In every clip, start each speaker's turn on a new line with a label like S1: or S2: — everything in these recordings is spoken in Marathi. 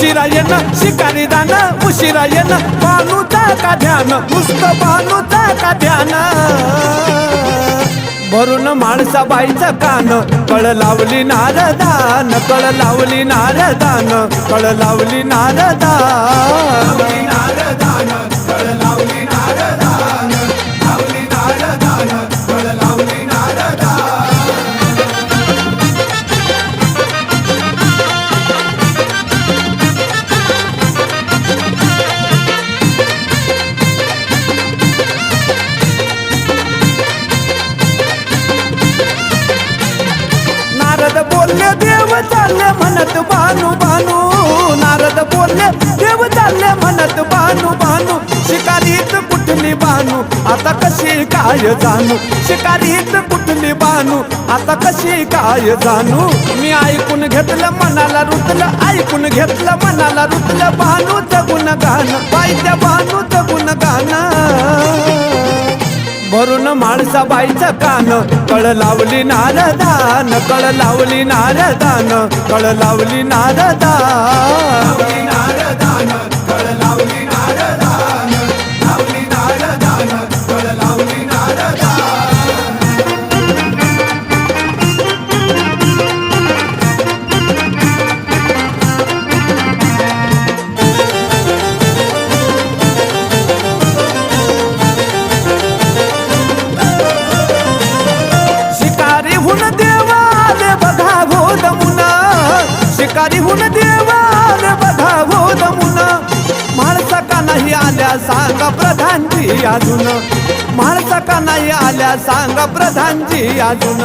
S1: उशिरा येणं शिकारी दान उशिरा येणं. बानूचा का ध्यान नुसतं बानूचा का ध्यान? भरून माणसा बाईचं कान कळ लावली नारदान कळ लावली नारदान कळ लावली नारदान नारदान. बानू बानू नारद बोलले देव चालले म्हणत बानू बानू शिकारीत कुठली बानू? आता कशी काय जाणू? शिकारीत कुठली बानू? आता कशी काय जाणू? मी ऐकून घेतलं मनाला रुतलं ऐकून घेतलं मनाला रुतलं बानू जगून गाणं. पाहिजे बानू सबाईचं कान. कळ लावली नारदान कळ लावली नारदान कळ लावली नारदान. शिकारी हुन देवाले बघा गोदमुना माणसा का नाही आल्या सांगा प्रधानजी अजून. माणसा का नाही आल्या सांगा प्रधानजी अजून.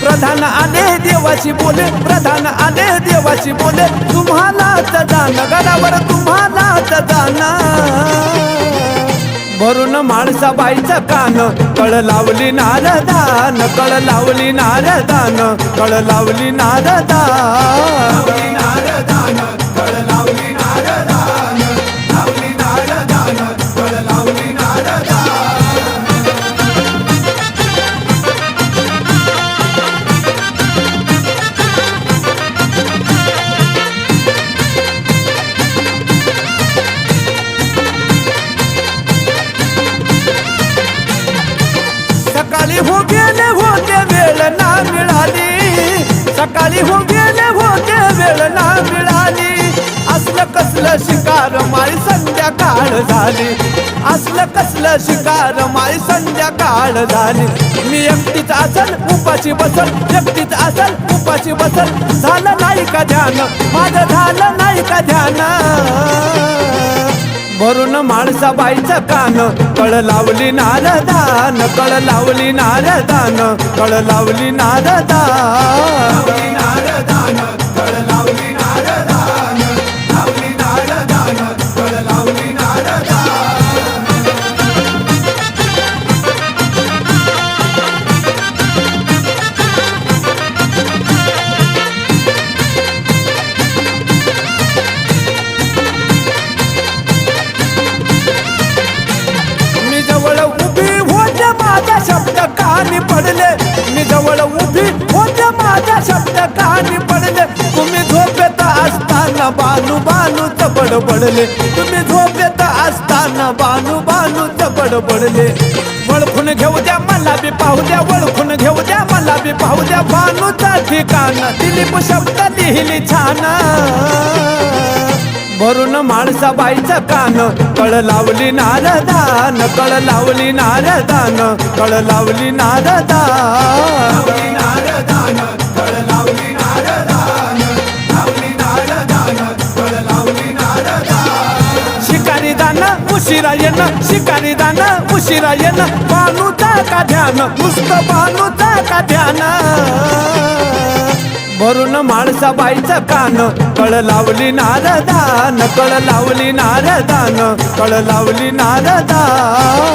S1: प्रधान आले देवाशी बोले प्रधान आले देवाशी बोले तुम्हालाच जाण गडावर तुम्हालाच जाणार. भरून माणसा बाईचं कान. कळ लावली नारदान कळ लावली नारदान कळ लावली नारदान. हो गेले होते वेळ ना मिळाली. सकाळी हो गेले होते वेळ ना मिळाली. असलं कसलं शिकार माई संध्याकाळ झाली. असलं कसलं शिकार माई संध्याकाळ झाली. मी एकटीच असल उपाशी बसल एकटीच असल उपाशी बसल. झालं नाही का ध्यान? माझं झालं नाही का ध्यान? भरून माणसा बाईचं कान. कळ लावली नारदान कळ लावली नारदान कळ लावली नारदान. शब्द कानी पडले. मी जवळ उभी होते माझा शब्द कानी पडले. तुम्ही झोपेत असताना बानू बडं पडले तुम्ही झोपेत असताना बानू बडं पडले वळखून घेऊ द्या मला बी पाहू द्या वळखून घेऊ द्या मला बी पाहू द्या. बानूचा ठिकाण दिलीप शब्द लिहिली छान. भरून माणसा बाईचं कान. कळ लावली नारदान कळ लावली नारदान कळ लावली नारदान. शिकारी दान उशिरा येण. शिकारी दान उशिरा येण. बानूचा का ध्यान? नुसतं बानूचा का ध्यान? भरून माळसा बाईचा कान. कळ लावली नारदान कळ लावली नारदान कळ लावली नारदान.